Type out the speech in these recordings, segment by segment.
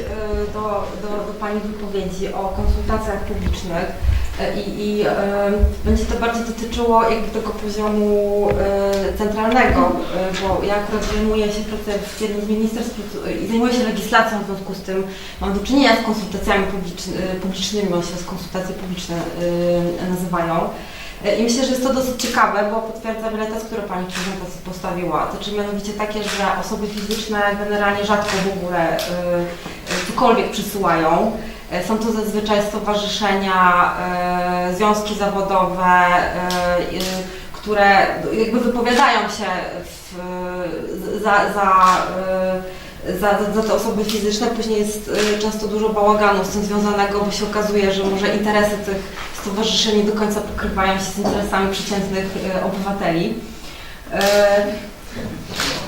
e, do, do, do Pani wypowiedzi o konsultacjach publicznych e, i, i e, będzie to bardziej dotyczyło jakby tego poziomu centralnego, bo ja akurat zajmuję się pracę w jednym z ministerstw i zajmuję się legislacją, w związku z tym mam do czynienia z konsultacjami publiczny, publicznymi, one się z konsultacje publiczne nazywają. I myślę, że jest to dosyć ciekawe, bo potwierdza wiele tez, które Pani prezentacji postawiła. To czyli mianowicie takie, że osoby fizyczne generalnie rzadko w ogóle y, y, cokolwiek przysyłają. E, Są to zazwyczaj stowarzyszenia, e, związki zawodowe, e, które jakby wypowiadają się w, za, za, za, za te osoby fizyczne. Później jest często dużo bałaganu z tym związanego, bo się okazuje, że może interesy tych stowarzyszeń nie do końca pokrywają się z interesami przeciętnych obywateli.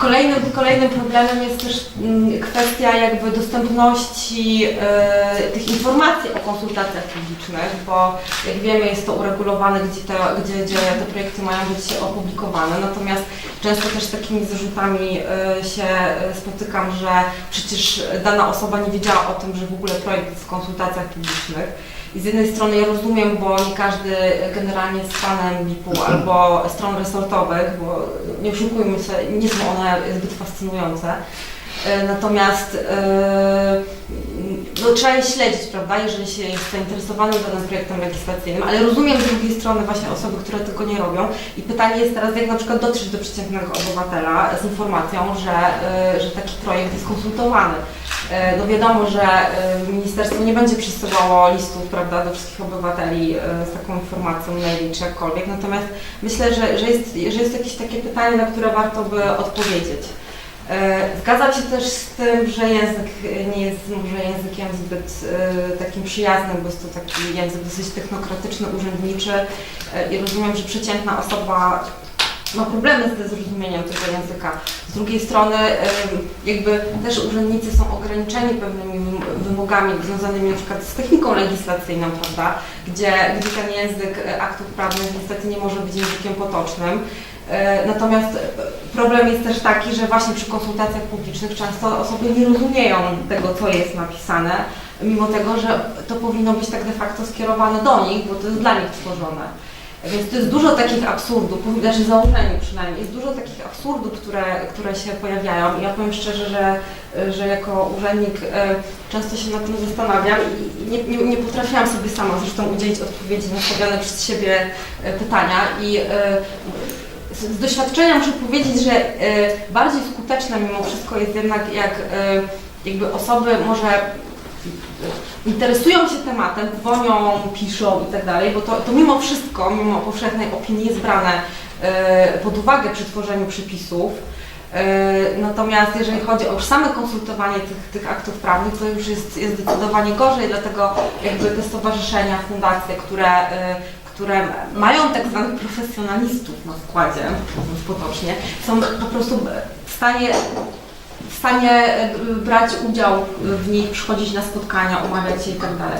Y, Kolejnym, kolejnym problemem jest też mm, kwestia jakby dostępności e, tych informacji o konsultacjach publicznych, bo jak wiemy jest to uregulowane, gdzie te, gdzie, gdzie te projekty mają być opublikowane. Natomiast często też z takimi zarzutami e, się e, spotykam, że przecież dana osoba nie wiedziała o tym, że w ogóle projekt jest w konsultacjach publicznych. I z jednej strony ja rozumiem, bo nie każdy generalnie jest fanem BIP-u albo stron resortowych, bo nie oszukujmy się, nie są one zbyt fascynujące. E, Natomiast e, no, trzeba je śledzić, prawda, jeżeli się jest zainteresowanym danym projektem legislacyjnym, ale rozumiem z drugiej strony właśnie osoby, które tego nie robią i pytanie jest teraz, jak na przykład dotrzeć do przeciętnego obywatela z informacją, że, e, że taki projekt jest konsultowany. E, No wiadomo, że e, ministerstwo nie będzie przesyłało listów prawda, do wszystkich obywateli e, z taką informacją, maili czy jakkolwiek, natomiast myślę, że, że, jest, że jest jakieś takie pytanie, na które warto by odpowiedzieć. Zgadzam się też z tym, że język nie jest może językiem zbyt takim przyjaznym, bo jest to taki język dosyć technokratyczny, urzędniczy i rozumiem, że przeciętna osoba ma problemy ze zrozumieniem tego języka. Z drugiej strony jakby też urzędnicy są ograniczeni pewnymi wym- wymogami związanymi na przykład z techniką legislacyjną, prawda, gdzie, gdzie ten język e, aktów prawnych niestety nie może być językiem potocznym. E, Natomiast e, problem jest też taki, że właśnie przy konsultacjach publicznych często osoby nie rozumieją tego, co jest napisane, mimo tego, że to powinno być tak de facto skierowane do nich, bo to jest dla nich stworzone. Więc to jest dużo takich absurdów, znaczy założeniu przynajmniej, jest dużo takich absurdów, które, które się pojawiają. I ja powiem szczerze, że, że jako urzędnik e, często się nad tym zastanawiam i nie, nie, nie potrafiłam sobie sama zresztą udzielić odpowiedzi na stawiane przez siebie e, pytania. I e, z doświadczenia muszę powiedzieć, że bardziej skuteczne mimo wszystko jest jednak jak jakby osoby może interesują się tematem, dzwonią, piszą i tak dalej, bo to, to mimo wszystko, mimo powszechnej opinii jest brane e, pod uwagę przy tworzeniu przepisów. E, Natomiast jeżeli chodzi o same konsultowanie tych, tych aktów prawnych, to już jest, jest zdecydowanie gorzej, dlatego jakby te stowarzyszenia, fundacje, które, e, które mają tak zwanych profesjonalistów na składzie, mówiąc potocznie, są po prostu w stanie w stanie e, brać udział w nich, przychodzić na spotkania, umawiać się i tak dalej.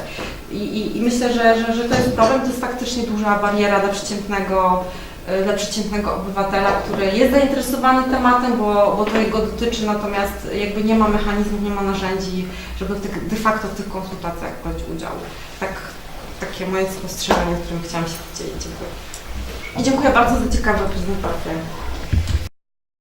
I, myślę, że, że, że to jest problem, to jest faktycznie duża bariera dla przeciętnego, e, dla przeciętnego obywatela, który jest zainteresowany tematem, bo, bo to jego dotyczy, natomiast jakby nie ma mechanizmów, nie ma narzędzi, żeby tych, de facto w tych konsultacjach brać udział. Tak, takie moje spostrzeżenie, którym chciałam się podzielić. Dziękuję. I dziękuję bardzo za ciekawe prezentacje.